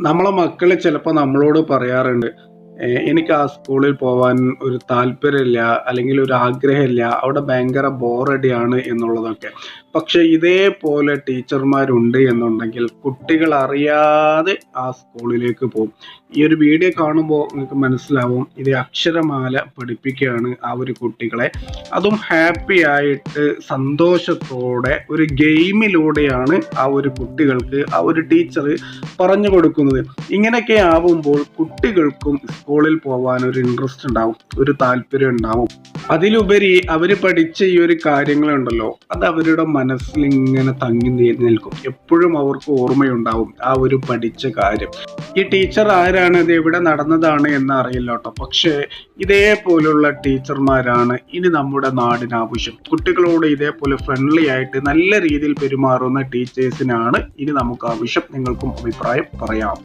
നമ്മളെ മക്കൾ ചിലപ്പോൾ നമ്മളോട് പറയാറുണ്ട് "ഏഹ് എനിക്ക് ആ സ്കൂളിൽ പോവാൻ ഒരു താല്പര്യമില്ല അല്ലെങ്കിൽ ഒരു ആഗ്രഹമില്ല. അവിടെ ഭയങ്കര ബോറടിയാണ് എന്നുള്ളതൊക്കെ. പക്ഷെ ഇതേപോലെ ടീച്ചർമാരുണ്ട് എന്നുണ്ടെങ്കിൽ കുട്ടികൾ അറിയാതെ ആ സ്കൂളിലേക്ക് പോകും. ഈ ഒരു വീഡിയോ കാണുമ്പോൾ നിങ്ങൾക്ക് മനസ്സിലാവും ഇത് അക്ഷരമാല പഠിപ്പിക്കുകയാണ് ആ ഒരു കുട്ടികളെ. അതും ഹാപ്പി ആയിട്ട് സന്തോഷത്തോടെ ഒരു ഗെയിമിലൂടെയാണ് ആ ഒരു കുട്ടികൾക്ക് ആ ഒരു ടീച്ചർ പറഞ്ഞു കൊടുക്കുന്നത്. ഇങ്ങനെയൊക്കെ ആവുമ്പോൾ കുട്ടികൾക്കും സ്കൂളിൽ പോകാൻ ഒരു ഇൻട്രസ്റ്റ് ഉണ്ടാവും ഒരു താല്പര്യം ഉണ്ടാവും. അതിലുപരി അവർ പഠിച്ച ഈ ഒരു കാര്യങ്ങളുണ്ടല്ലോ അത് അവരുടെ മനസ്സിൽ ഇങ്ങനെ തങ്ങി നിൽക്കും. എപ്പോഴും അവർക്ക് ഓർമ്മയുണ്ടാവും ആ ഒരു പഠിച്ച കാര്യം. ഈ ടീച്ചർ ആരാണ് ഇത് എവിടെ നടന്നതാണ് എന്ന് അറിയില്ല കേട്ടോ. പക്ഷേ ഇതേപോലുള്ള ടീച്ചർമാരാണ് ഇനി നമ്മുടെ നാടിന് ആവശ്യം കുട്ടികളോട് ഇതേപോലെ ഫ്രണ്ട്ലി ആയിട്ട് നല്ല രീതിയിൽ പെരുമാറുന്ന ടീച്ചേഴ്സിനാണ് ഇനി നമുക്ക് ആവശ്യം. നിങ്ങൾക്കും അഭിപ്രായം പറയാം.